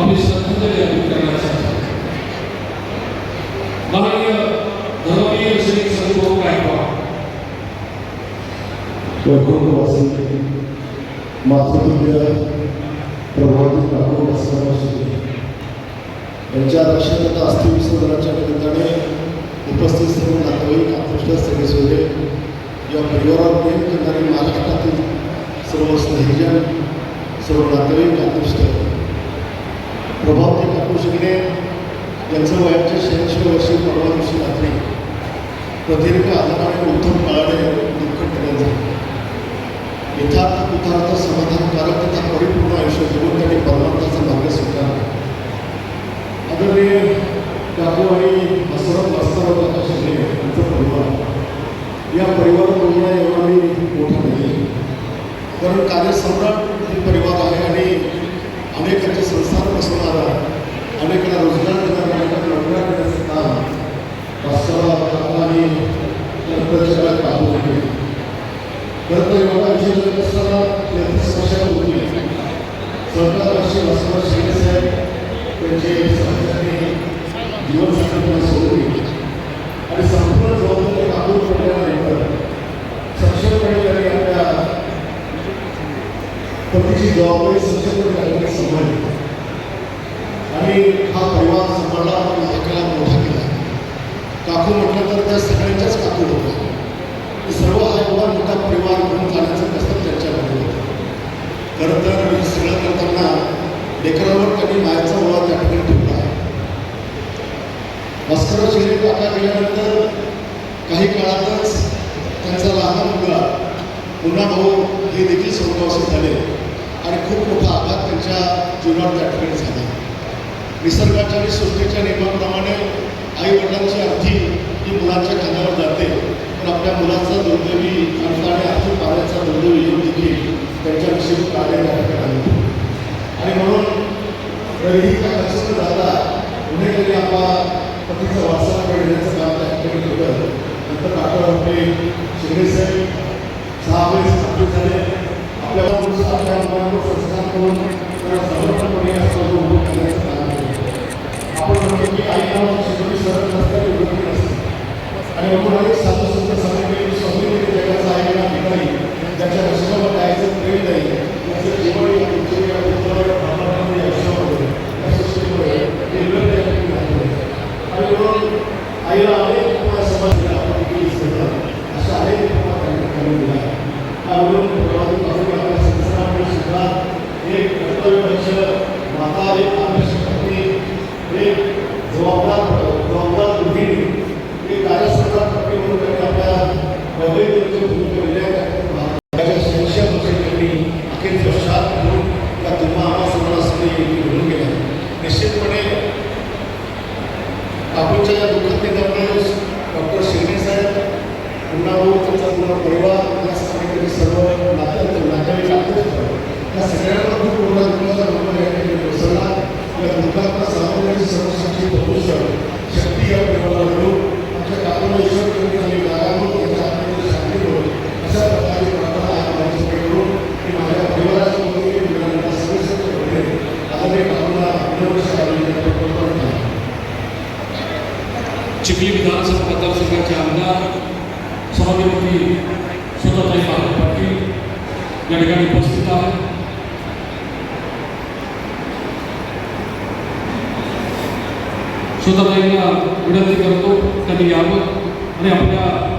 आम्ही श्रद्धांजली अर्पित करण्यासाठी माननीय धर्मवीर श्री सद्गुरू गायकवाड. वैकुंठवासी मातृतुल्य प्रभावी ठाकूर बसवणार यांच्या रक्षणाच्या अस्थि विसर्जनाच्या निमित्ताने उपस्थित सर्व नातेवाईक आकृष्ट सगळे सोयरे या परिवारावर प्रेम करणारे महाराष्ट्रातील सर्व स्नेहीजन सर्व नातेवाईक आकृष्ट प्रभावती ठाकूर शिंदे यांचं वयाचे शहाऐंशी वर्षी परवा दिवशी रात्री प्रदीर्घ आजाराने उत्तम काळाने दुःख ठरलं झालं यथार्थ उताराचा समाधानकारक तथा परिपूर्ण आयुष्य जगून त्यांनी परमार्थाचा मार्ग स्वीकारला. आदरणीय काकू आणि बसवरात वास्तवराव शिंदे यांचं परिवार या परिवार बोलणं एवढा मी मोठा नाही. कारण कार्यसम्राट हे परिवार आहे असताना तेहतीस त्यांचे सहकार्याने जीवन संकल्पना सोडली आणि संपूर्ण जबाबदारी काबूल पडल्यानंतर सक्षमपणे त्यांनी आपल्या पतीची जबाबदारी सक्षमपणे सांभाळली आणि हा परिवार सांभाळला आणि मोठा केला. काकू म्हटलं तर त्या सगळ्यांच्याच काकू होत्या. सर्व हा मोठा परिवार घेऊन जाण्याचं कसं त्यांच्यामध्ये होतं खरं तर मी सगळं करताना लेकरावर त्यांनी मायाचा ओळा त्या ठिकाणी ठेवला आहे. भास्करराव शिंदे टाका गेल्यानंतर काही काळातच त्यांचा लहान मुलगा पुन्हा भाऊ हे देखील स्वर्गवासी झाले आणि खूप मोठा आघात त्यांच्या जीवनावर त्या ठिकाणी झाला. निसर्गाच्या आणि सृष्टीच्या नियमाप्रमाणे आई वडिलांची अर्थी ही मुलांच्या कानावर जाते. पण आपल्या मुलाचा दुर्दैवी अर्थ आणि आर्थिक कार्याचा दुर्दैवी योग देखील त्यांच्याविषयी कार्य करण्यात आले. आणि म्हणून तरीही काय लक्ष न जाता कुणीतरी आपला पतीचा वारसा मिळण्याचं काम त्या होतं नंतर डॉक्टर आपले शिंदे साहेब सहा वेळेस झाले आपल्या संस्थान करून आणि म्हणून अनेक स्वामी जगाचा ऐकणा ठिकाणी ज्याच्या जायचं प्रेम नाही त्याचं केवळ आणि म्हणून आईला अनेक उपमा समाज दिला. आपण केली सगळं अशा अनेक उपमा त्यांनी दिला. त्यावरून प्रभावी आपल्या सुद्धा एक कर्तव्यदक्ष माता एक आदर्श पत्नी एक जबाबदार गृहिणी एक कार्यसम्राट पत्नी म्हणून त्यांनी आपल्या वैविध्याची भूमिका विजयाच्या शैक्षण वर्षी त्यांनी अखेरचं शात घेऊन त्या तुम्हा आम्हा सर्वांना सगळे घेऊन गेल्या निश्चितपणे काकूच्या या दुःखद निधनामुळे डॉक्टर शिंदे साहेब पुन्हा भाऊ त्यांचा पूर्ण परिवार त्याचप्रमाणे सर्व नात्यात नातेवाईक नातेवाईक या सगळ्यांना खूप मोठा दुःखाचा नंबर या ठिकाणी कोसळला या दुःखाचा सामान्य सर्वसाक्षी भविष्य शक्ती या परिवाराला मिळू आमच्या काकूला ईश्वर चिखली विधानसभा मतदारसंघाचे आमदार सभापती सुधाताई महाराज पाटील या ठिकाणी उपस्थित आहेत सुधाताईंना विनंती करतो त्यांनी यावं आणि आपल्या भावना प्रकट करावी